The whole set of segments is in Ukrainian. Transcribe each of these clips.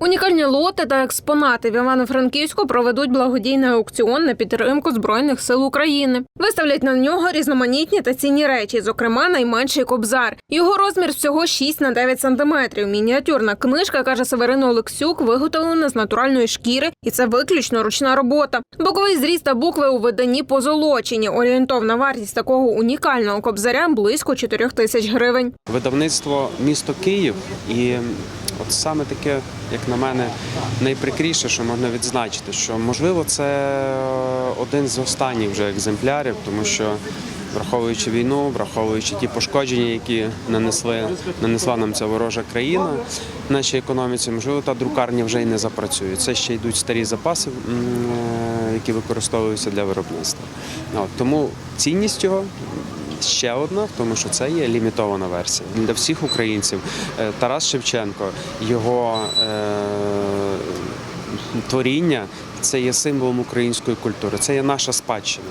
Унікальні лоти та експонати в Івано-Франківську проведуть благодійний аукціон на підтримку збройних сил України. Виставлять на нього різноманітні та цінні речі, зокрема найменший кобзар. Його розмір всього 6 на 9 сантиметрів. Мініатюрна книжка каже Северина Олексюк, виготовлена з натуральної шкіри, і це виключно ручна робота. Боковий зріст та букви у виданні позолочені. Орієнтовна вартість такого унікального кобзаря близько 4 тисяч гривень. Видавництво місто Київ і от саме таке, як на мене, найприкріше, що можна відзначити, що можливо це один з останніх вже екземплярів, тому що враховуючи війну, враховуючи ті пошкодження, які нанесли, нанесла нам ця ворожа країна нашій економіці, можливо, та друкарня вже й не запрацює. Це ще йдуть старі запаси, е, які використовуються для виробництва. Тому цінність його ще одна, тому що це є лімітована версія для всіх українців. Е, Тарас Шевченко, його е, творіння це є символом української культури, це є наша спадщина.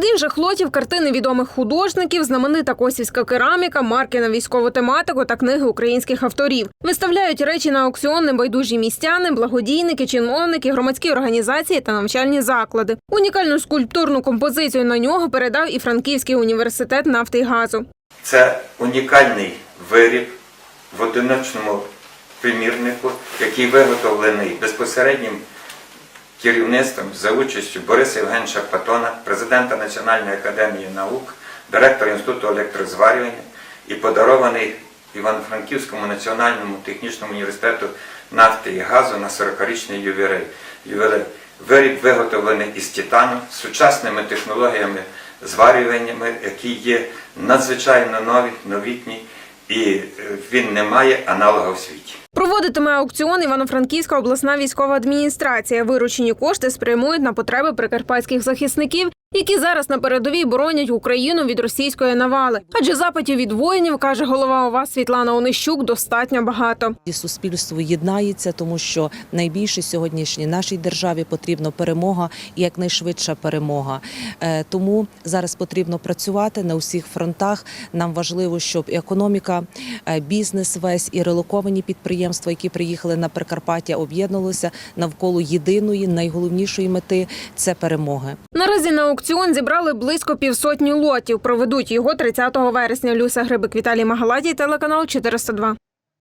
Серед інших лотів картини відомих художників, знаменита косівська кераміка, марки на військову тематику та книги українських авторів. Виставляють речі на аукціон небайдужі містяни, благодійники, чиновники, громадські організації та навчальні заклади. Унікальну скульптурну композицію на нього передав і Франківський університет нафти і газу. Це унікальний виріб в одиночному примірнику, який виготовлений безпосереднім керівництвом за участю Бориса Євгеновича Патона, президента Національної академії наук, директора Інституту електрозварювання і подарований Івано-Франківському національному технічному університету нафти і газу на 40-річний ювілей. ювілей. Виріб виготовлений із титану сучасними технологіями зварюваннями, які є надзвичайно нові, новітні, і е, він не має аналога у світі. Проводитиме аукціон Івано-Франківська обласна військова адміністрація. Виручені кошти спрямують на потреби прикарпатських захисників, які зараз на передовій боронять Україну від російської навали. Адже запитів від воїнів, каже голова ОВА Світлана Онищук, достатньо багато. І суспільство єднається, тому що найбільше сьогоднішній нашій державі потрібна перемога і якнайшвидша перемога. Е, Тому зараз потрібно працювати на усіх фронтах. Нам важливо, щоб економіка, е, бізнес весь і релоковані підприємства, які приїхали на Прикарпаття, об'єдналися навколо єдиної найголовнішої мети це перемоги. Наразі на аукціон зібрали близько півсотні лотів. Проведуть його 30 вересня. Люся Грибик Віталій Магаладій, телеканал 402.